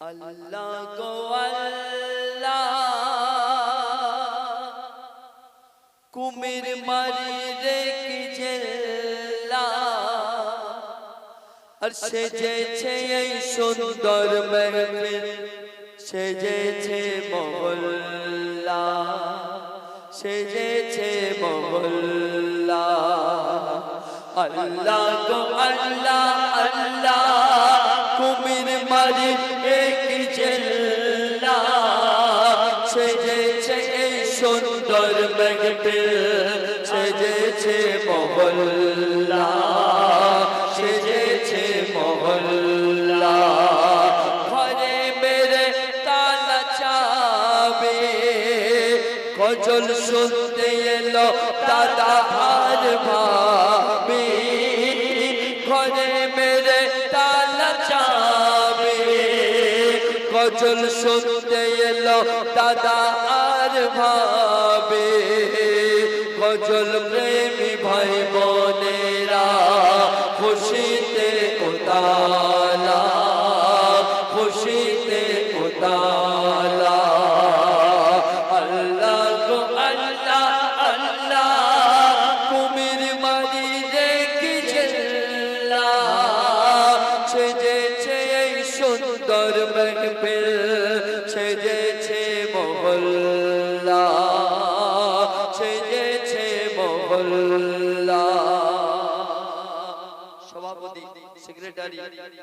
আল্লাহ গো আল্লাহ। কুমির মারি রে কি জেল্লা আর সেজেছে এই সুন্দর মেহফিল, সেজেছে মহল্লা। সেজেছে মহল্লা। আল্লাহ গো আল্লাহ আল্লাহ। কুমির মারি এক জেল্লা সেজেছে এই সুন্দর মেঘপিল সেজেছে মহল্লা সেজেছে মহল্লা। ঘরে মেরে তালা চাবে গজল শুনতে এলো দাদা গজল শুনতে এলো দাদা আর ভাবে। গজল প্রেমী ভাই বোনেরা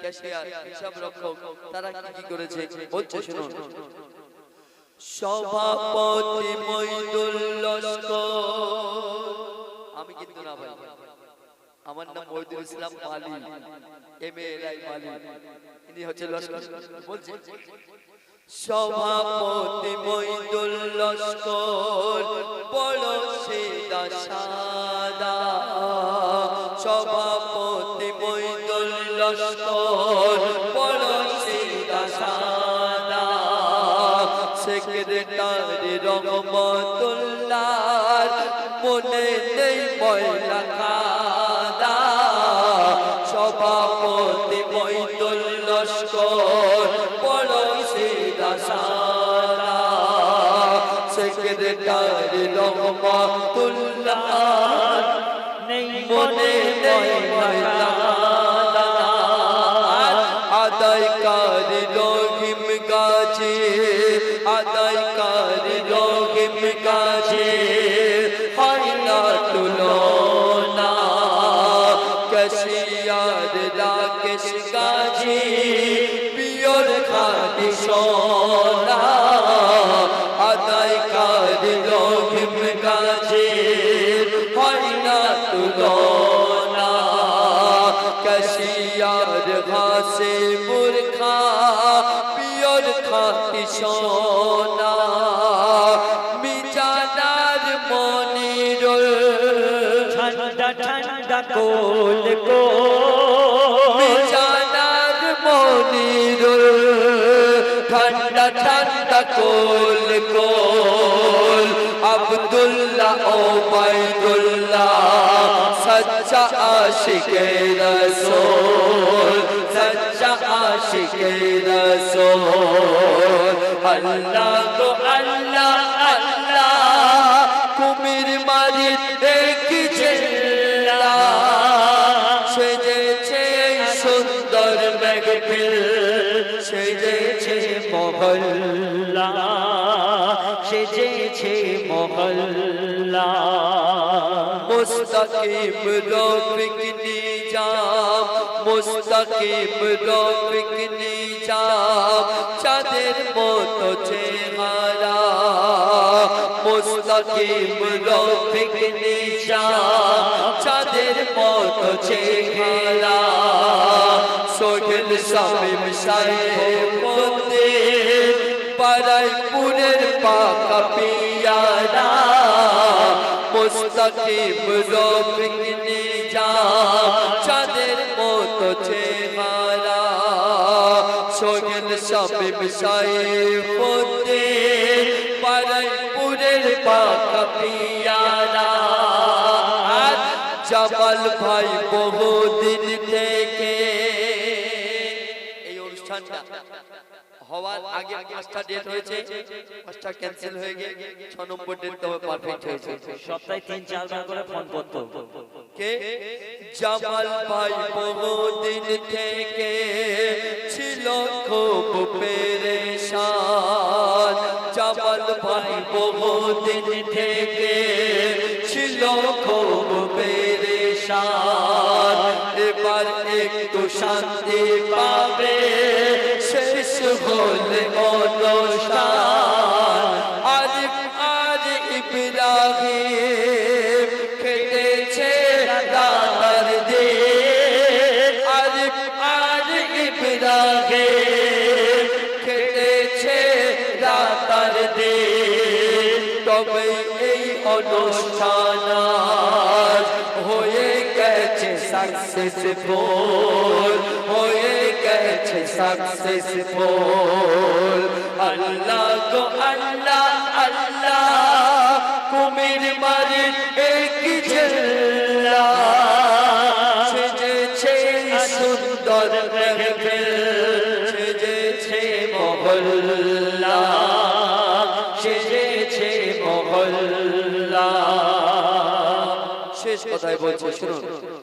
ক্যাশিয়ার হিসাব রক্ষক তারা কি কি করেছে? বলছে শুনুন। সভাপতি মইদুল লস্কর। আমি কিন্তু না ভাই। আমার নাম মইদুল ইসলাম মালি এম এ রাই মালি। ইনি হচ্ছে লস্কর। বলছে সভাপতি মইদুল লস্কর। বড় সেদা সাদা সেক্রেটারি রহমতুল্লাহ মনে নেই ময়লা কাদা সভাপতি মইদুল লস্কর বড় সিদা সাদা সেক্রেটারি রহমতুল্লাহ নেই মনে নেই ময়লা রাকেশ গাছি পিয়র খাটি সোনা, আদায় কারি রহিম গাছে হয় না তুলনা। কশিয়ার ঘাসে মুরখা, পিয়র খাটি সোনা। ঠান্ডা ঠান্ডা কোল কো মিজানার মনিরুল ঠান্ডা ঠান্ডা কোল কোল আব্দুল্লাহ ও বাইদুল্লাহ সচ্চা আশিকে রসোল সচ্চা আশিকে রসোল আল্লাহ তো আল্লাহ আল্লাহ, কুমির মারি দেখি সেজেছে মহল্লা। মুস্তাকিম রফিক নিজাম মুস্তাকিম রফিক নিজাম চাঁদের মতো চেহারা। মুস্তাকিম রফিক নিজাম চাঁদের মতো চেহারা। সোহেল সাহেব মন্দির পারাইপুরের পাকা পিয়ারা, মুস্তাকিম রফিক নিজাম চাঁদের মতো চেহারা। সোহেল শামিম সাহেবুদ্দিন পারাইপুরের পাকা পিয়ারা। জামাল ভাই বহুদিন থেকে এই অনুষ্ঠানটা। হওয়ার আগে পাঁচটা ডেট হয়েছে পাঁচটা ক্যান্সেল হয়ে গিয়ে ছ নম্বর ডেট তবে পারফেক্ট হয়েছে। সপ্তাহে তিন চারবার করে ফোন করতো। কে? জামাল ভাই বহুদিন থেকে ছিল খুব পেরেশান। জামাল ভাই বহুদিন থেকে ছিল খুব পেরেশান। এবার একটু শান্তি পাবে শেষ হলে অনুষ্ঠান আর আর ইব্রাহিম খেটেছে দাদার দে আর আর ইব্রাহিম খেটেছে দাদার দে তবে এই অনুষ্ঠান সাকসেসফুল হয়ে গেছে সাকসেসফুল আল্লাহ গো আল্লাহ আল্লাহ, কুমির মারি এক জেলা সেজেছে সুন্দর মেহফিল, সেজেছে মহল্লা। সেজেছে মহল্লা। শেষ কথাই বলছি, শুনুন।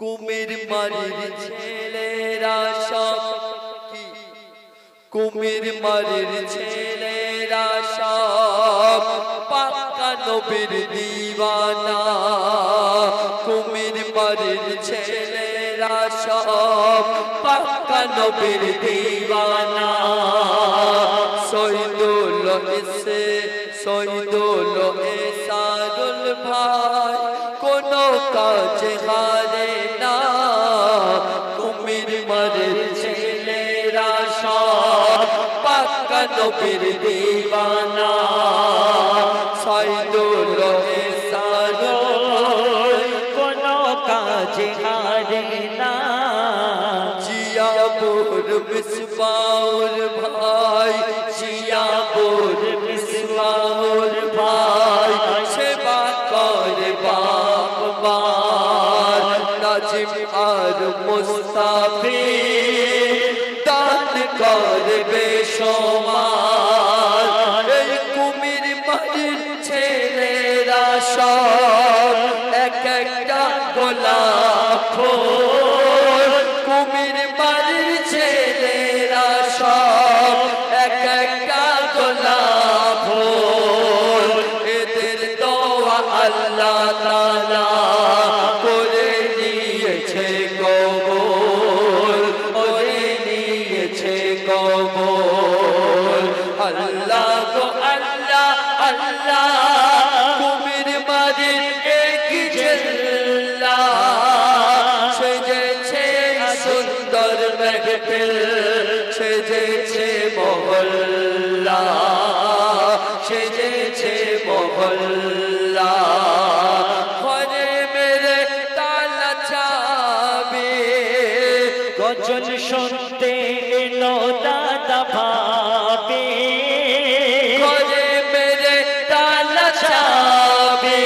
কুমির মারির ছেলেরা সব কি? কুমির মারির ছেলেরা সব পাক্কা নবীর দিওয়ানা। কুমির মারির ছেলেরা সব পাক্কা নবীর দিওয়ানা। সৈদুল এসে সৈদুল কাজে হারে না। কুমির মারের ছেলেরা সব পাক্কা নবীর দিবানা। সাইদুল ভাই কোনো কাজে হারে না। জিয়াপুর বিসবাউর ভাই জিয়াপুর বিসবাউর ভাই। মুস্তাফি দান করবে সমান মেঘফিল সেজেছে মহল্লা সেজেছে মহল্লা। ঘরে মেরে তালা চাবে গজল শুনতে এলো দাদা ভাবে। ঘরে মেরে তালা চাবে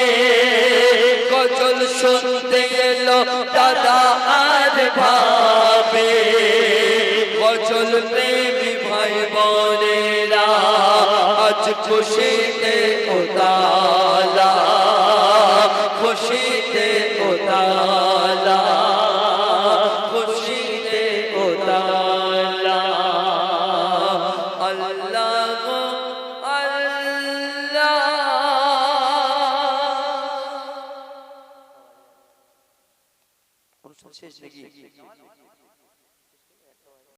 গজল শুনতে এলো দাদা আজ খুশিতে ওতালা